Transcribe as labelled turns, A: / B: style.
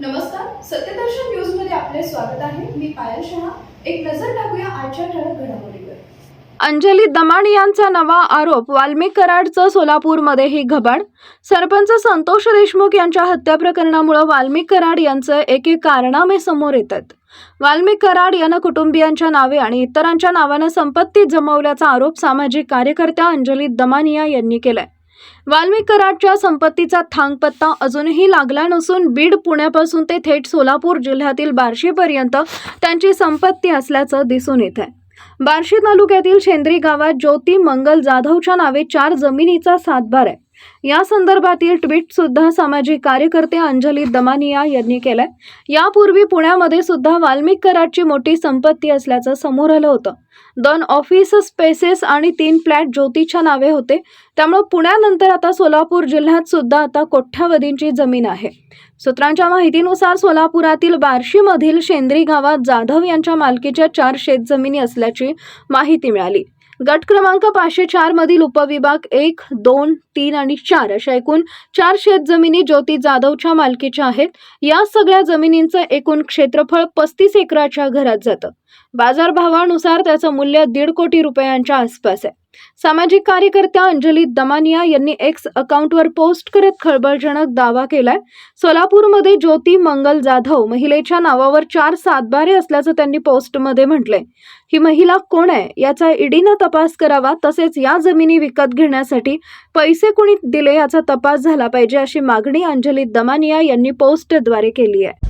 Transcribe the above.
A: नमस्कार सत्यदर्शन न्यूजमध्ये आपले स्वागत आहे. मी पायल शहा. एक नजर टाकूया आजच्या ठळक घडामोडीवर.
B: अंजली दमाण यांचा नवा आरोप वाल्मिक कराडचं सोलापूरमध्ये ही घबाड. सरपंच संतोष देशमुख यांच्या हत्या प्रकरणामुळे वाल्मिक कराड यांचं एक एक कारनामे समोर येतात. वाल्मिक कराड यानं कुटुंबियांच्या नावे आणि इतरांच्या नावानं संपत्ती जमवल्याचा आरोप सामाजिक कार्यकर्त्या अंजली दमानिया यांनी केलाय. वाल्मिक कराडच्या संपत्तीचा थांगपत्ता अजूनही लागला नसून बीड पुण्यापासून ते थेट सोलापूर जिल्ह्यातील बार्शीपर्यंत त्यांची संपत्ती असल्याचं दिसून येत आहे बार्शी तालुक्यातील शेंद्री गावात ज्योती मंगल जाधवच्या नावे चार जमिनीचा सातबार आहे. या संदर्भातील ट्विट सुद्धा सामाजिक कार्यकर्ते अंजली दमानिया यांनी केलंय. यापूर्वी पुण्यामध्ये सुद्धा वाल्मिक कराडची मोठी संपत्ती असल्याचं समोर आलं होतं. दोन ऑफिस स्पेसेस आणि तीन फ्लॅट ज्योतीच्या नावे होते. त्यामुळे पुण्यानंतर आता सोलापूर जिल्ह्यात सुद्धा आता कोठ्यावधींची जमीन आहे. सूत्रांच्या माहितीनुसार सोलापुरातील बार्शीमधील शेंद्री गावात जाधव यांच्या मालकीच्या चार शेतजमिनी असल्याची माहिती मिळाली. गट क्रमांक पाचशे चार मधील उपविभाग एक दोन तीन आणि चार अशा एकूण चार शेतजमिनी ज्योती जाधवच्या मालकीच्या आहेत. या सगळ्या जमिनींचं एकूण क्षेत्रफळ पस्तीस एकराच्या घरात जातं. बाजारभावानुसार त्याचं मूल्य दीड कोटी रुपयांच्या आसपास आहे. सामाजिक कार्यकर्त्या अंजली दमानिया यांनी एक्स अकाउंटवर पोस्ट करत खळबळजनक दावा केलाय. सोलापूरमध्ये ज्योती मंगल जाधव महिलेच्या नावावर चार सातबारे असल्याचं त्यांनी पोस्टमध्ये म्हटलंय. ही महिला कोण आहे याचा ईडीनं तपास करावा तसेच या जमिनी विकत घेण्यासाठी पैसे कुणी दिले याचा तपास झाला पाहिजे अशी मागणी अंजली दमानिया यांनी पोस्टद्वारे केली आहे.